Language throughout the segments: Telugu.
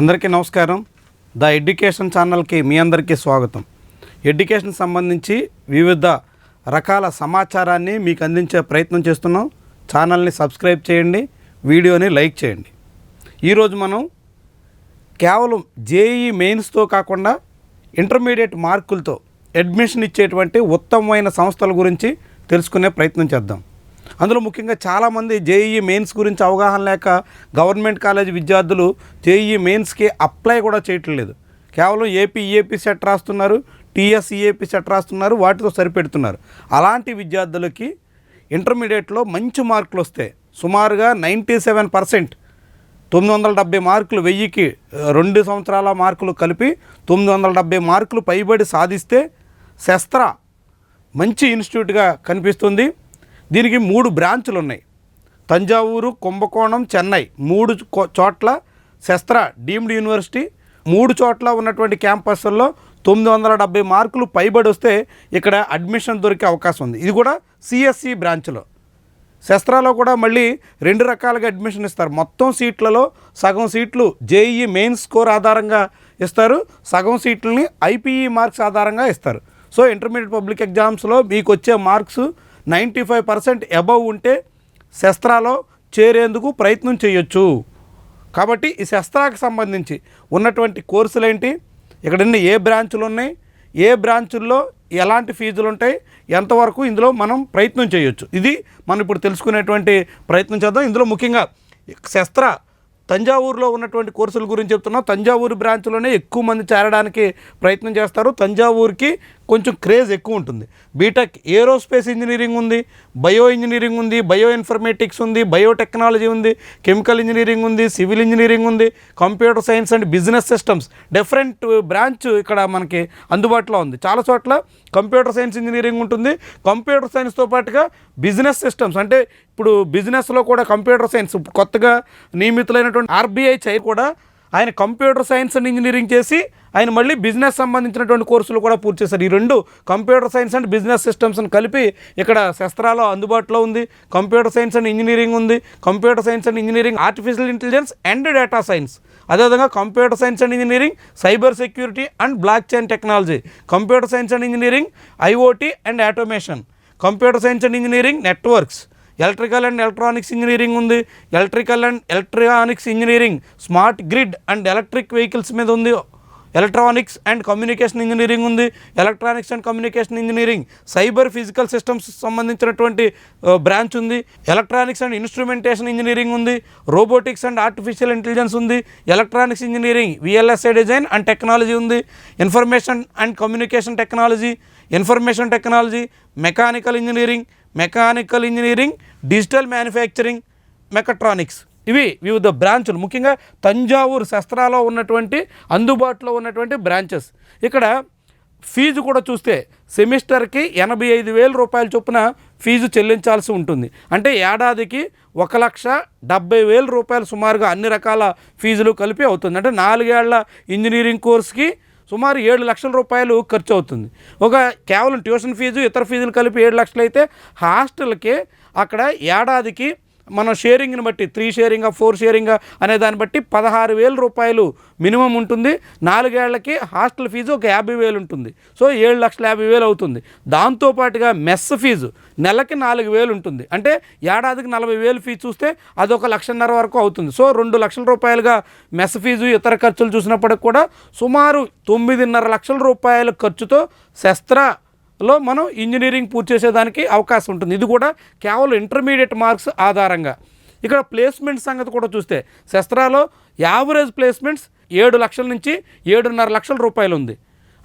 అందరికీ నమస్కారం. ద ఎడ్యుకేషన్ ఛానల్కి మీ అందరికీ స్వాగతం. ఎడ్యుకేషన్ సంబంధించి వివిధ రకాల సమాచారాన్ని మీకు అందించే ప్రయత్నం చేస్తున్నాం. ఛానల్ని సబ్స్క్రైబ్ చేయండి వీడియోని లైక్ చేయండి. ఈరోజు మనం కేవలం జేఈ మెయిన్స్తో కాకుండా ఇంటర్మీడియట్ మార్కులతో అడ్మిషన్ ఇచ్చేటువంటి ఉత్తమమైన సంస్థల గురించి తెలుసుకునే ప్రయత్నం చేద్దాం. అందులో ముఖ్యంగా చాలామంది జేఈఈ మెయిన్స్ గురించి అవగాహన లేక గవర్నమెంట్ కాలేజ్ విద్యార్థులు జేఈఈ మెయిన్స్కి అప్లై కూడా చేయటం లేదు. కేవలం ఏపీ ఈఏపీ సెట్ రాస్తున్నారు టీఎస్ ఈఏపీ సెట్ రాస్తున్నారు వాటితో సరిపెడుతున్నారు. అలాంటి విద్యార్థులకి ఇంటర్మీడియట్లో మంచి మార్కులు వస్తాయి సుమారుగా నైంటీ సెవెన్ పర్సెంట్ తొమ్మిది వందల డెబ్బై మార్కులు వెయ్యికి రెండు సంవత్సరాల మార్కులు కలిపి తొమ్మిది వందల డెబ్బై మార్కులు పైబడి సాధిస్తే శస్త్ర మంచి ఇన్స్టిట్యూట్గా కనిపిస్తుంది. దీనికి మూడు బ్రాంచులు ఉన్నాయి. తంజావూరు కుంభకోణం చెన్నై మూడు చోట్ల శస్త్ర డీమ్డ్ యూనివర్సిటీ మూడు చోట్ల ఉన్నటువంటి క్యాంపస్ల్లో తొమ్మిది వందల డెబ్బై మార్కులు పైబడి వస్తే ఇక్కడ అడ్మిషన్ దొరికే అవకాశం ఉంది. ఇది కూడా సిఎస్సి బ్రాంచ్లో. శస్త్రాలో కూడా మళ్ళీ రెండు రకాలుగా అడ్మిషన్ ఇస్తారు. మొత్తం సీట్లలో సగం సీట్లు జేఈఈ మెయిన్ స్కోర్ ఆధారంగా ఇస్తారు. సగం సీట్లని ఐపీఈ మార్క్స్ ఆధారంగా ఇస్తారు. సో ఇంటర్మీడియట్ పబ్లిక్ ఎగ్జామ్స్లో మీకు వచ్చే marks ninety five percent above ఉంటే శస్త్రాలో చేరేందుకు ప్రయత్నం చేయొచ్చు. కాబట్టి ఈ శస్త్రాకి సంబంధించి ఉన్నటువంటి కోర్సులు ఏంటి? ఇక్కడ ఏ బ్రాంచులు ఉన్నాయి? ఏ బ్రాంచుల్లో ఎలాంటి ఫీజులు ఉంటాయి? ఎంతవరకు ఇందులో మనం ప్రయత్నం చేయొచ్చు? ఇది మనం ఇప్పుడు తెలుసుకునేటువంటి ప్రయత్నం చేద్దాం. ఇందులో ముఖ్యంగా శస్త్ర తంజావూరులో ఉన్నటువంటి కోర్సుల గురించి చెప్తున్నాం. తంజావూరు బ్రాంచ్లోనే ఎక్కువ మంది చేరడానికి ప్రయత్నం చేస్తారు. తంజావూరుకి కొంచెం క్రేజ్ ఎక్కువ ఉంటుంది. బీటెక్ ఏరోస్పేస్ ఇంజనీరింగ్ ఉంది బయో ఇంజనీరింగ్ ఉంది బయో ఇన్ఫర్మేటిక్స్ ఉంది బయోటెక్నాలజీ ఉంది కెమికల్ ఇంజనీరింగ్ ఉంది సివిల్ ఇంజనీరింగ్ ఉంది computer science and business systems. Different branch ఇక్కడ మనకి అందుబాటులో ఉంది. చాలా చోట్ల కంప్యూటర్ సైన్స్ ఇంజనీరింగ్ ఉంటుంది. కంప్యూటర్ సైన్స్తో పాటుగా బిజినెస్ సిస్టమ్స్. అంటే ఇప్పుడు బిజినెస్లో కూడా కంప్యూటర్ సైన్స్ కొత్తగా నియమితులైనటువంటి ఆర్బీఐ చై కూడా ఆయన కంప్యూటర్ సైన్స్ అండ్ ఇంజనీరింగ్ చేసి ఆయన మళ్ళీ బిజినెస్ సంబంధించినటువంటి కోర్సులు కూడా పూర్తి చేశారు. ఈ రెండు కంప్యూటర్ సైన్స్ అండ్ బిజినెస్ సిస్టమ్స్ని కలిపి ఇక్కడ శస్త్రాలు అందుబాటులో ఉంది కంప్యూటర్ సైన్స్ అండ్ ఇంజనీరింగ్ ఉంది computer science and engineering artificial intelligence and data science. అదేవిధంగా computer science and engineering cyber security and blockchain technology. Computer science and engineering IoT and automation. Computer science and engineering networks. Electrical and electronics engineering ఉంది. Electrical and electronics engineering smart grid and electric vehicles మీద ఉంది. ఎలక్ట్రానిక్స్ అండ్ కమ్యూనికేషన్ ఇంజనీరింగ్ ఉంది. Electronics and communication engineering cyber physical systems సంబంధించినటువంటి బ్రాంచ్ ఉంది. ఎలక్ట్రానిక్స్ అండ్ ఇన్స్ట్రుమెంటేషన్ ఇంజనీరింగ్ ఉంది. రోబోటిక్స్ అండ్ ఆర్టిఫిషియల్ ఇంటెలిజెన్స్ ఉంది. Electronics engineering VLSI design and technology ఉంది. Information and communication technology information technology mechanical engineering mechanical engineering digital manufacturing mechatronics. ఇవి వివిధ బ్రాంచులు. ముఖ్యంగా తంజావూరు శస్త్రాలో ఉన్నటువంటి అందుబాటులో ఉన్నటువంటి బ్రాంచెస్. ఇక్కడ ఫీజు కూడా చూస్తే సెమిస్టర్కి ఎనభై ఐదు వేల రూపాయల చొప్పున ఫీజు చెల్లించాల్సి ఉంటుంది. అంటే ఏడాదికి ఒక లక్ష డెబ్బై వేల రూపాయలు సుమారుగా అన్ని రకాల ఫీజులు కలిపి అవుతుంది. అంటే నాలుగేళ్ళ ఇంజనీరింగ్ కోర్స్కి సుమారు ఏడు లక్షల రూపాయలు ఖర్చు అవుతుంది. ఒక కేవలం ట్యూషన్ ఫీజు ఇతర ఫీజులు కలిపి ఏడు లక్షలు అయితే హాస్టల్కి అక్కడ ఏడాదికి మనం షేరింగ్ని బట్టి త్రీ షేరింగా ఫోర్ షేరింగా అనే దాన్ని బట్టి పదహారు వేల రూపాయలు మినిమం ఉంటుంది. నాలుగేళ్ళకి హాస్టల్ ఫీజు ఒక యాభై వేలు ఉంటుంది. సో ఏడు లక్షల యాభై వేలు అవుతుంది. దాంతోపాటుగా మెస్ ఫీజు నెలకి నాలుగు వేలు ఉంటుంది. అంటే ఏడాదికి నలభై వేలు ఫీజు చూస్తే అదొక లక్షన్నర వరకు అవుతుంది. సో రెండు లక్షల రూపాయలుగా మెస్ ఫీజు ఇతర ఖర్చులు చూసినప్పటికి కూడా సుమారు తొమ్మిదిన్నర లక్షల రూపాయల ఖర్చుతో శస్త్ర లో మనం ఇంజనీరింగ్ పూర్తి చేసేదానికి అవకాశం ఉంటుంది. ఇది కూడా కేవలం ఇంటర్మీడియట్ మార్క్స్ ఆధారంగా. ఇక్కడ ప్లేస్మెంట్ సంగతి కూడా చూస్తే శస్త్రాలో యావరేజ్ ప్లేస్మెంట్స్ ఏడు లక్షల నుంచి ఏడున్నర లక్షల రూపాయలు ఉంది.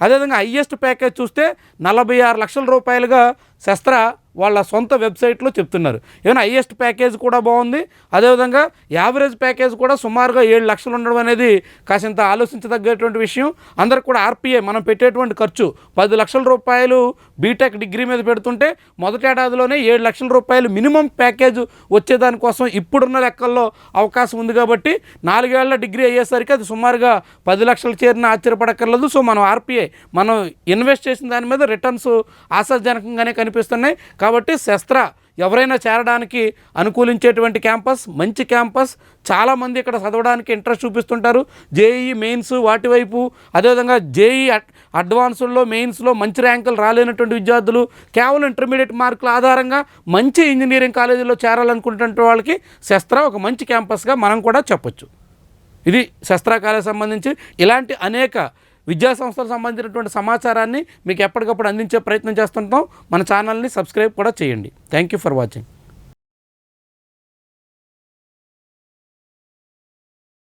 అదేవిధంగా హయ్యెస్ట్ ప్యాకేజ్ చూస్తే నలభై ఆరు లక్షల రూపాయలుగా శస్త్ర వాళ్ళ సొంత వెబ్సైట్లో చెప్తున్నారు. ఏమైనా హయ్యెస్ట్ ప్యాకేజ్ కూడా బాగుంది. అదేవిధంగా యావరేజ్ ప్యాకేజ్ కూడా సుమారుగా ఏడు లక్షలు ఉండడం అనేది కాసింత ఆలోచించదగ్గటువంటి విషయం. అందరికి కూడా ఆర్పిఐ మనం పెట్టేటువంటి ఖర్చు పది లక్షల రూపాయలు బీటెక్ డిగ్రీ మీద పెడుతుంటే మొదటి ఏడాదిలోనే ఏడు లక్షల రూపాయలు మినిమం ప్యాకేజ్ వచ్చేదానికోసం ఇప్పుడున్న లెక్కల్లో అవకాశం ఉంది కాబట్టి నాలుగేళ్ళ డిగ్రీ అయ్యేసరికి అది సుమారుగా పది లక్షలు చేరిన ఆశ్చర్యపడక్కర్లేదు. సో మనం ఆర్పిఐ మనం ఇన్వెస్ట్ చేసిన దాని మీద రిటర్న్స్ ఆశాజనకంగానే కనిపిస్తున్నాయి. కాబట్టి శస్త్ర ఎవరైనా చేరడానికి అనుకూలించేటువంటి క్యాంపస్ మంచి క్యాంపస్ చాలామంది ఇక్కడ చదవడానికి ఇంట్రెస్ట్ చూపిస్తుంటారు. జేఈ మెయిన్స్ వాటి వైపు అదేవిధంగా జేఈ అడ్వాన్సుల్లో మెయిన్స్లో మంచి ర్యాంకులు రాలేనటువంటి విద్యార్థులు కేవలం ఇంటర్మీడియట్ మార్కుల ఆధారంగా మంచి ఇంజనీరింగ్ కాలేజీలో చేరాలనుకుంటున్న వాళ్ళకి శస్త్ర ఒక మంచి క్యాంపస్గా మనం కూడా చెప్పొచ్చు. ఇది శస్త్రకాలకు సంబంధించి ఇలాంటి అనేక విద్యా సంస్థలకు సంబంధించినటువంటి సమాచారాన్ని మీకు ఎప్పటికప్పుడు అందించే ప్రయత్నం చేస్తుంటాం. మన ఛానల్ని సబ్స్క్రైబ్ కూడా చేయండి. Thank you for watching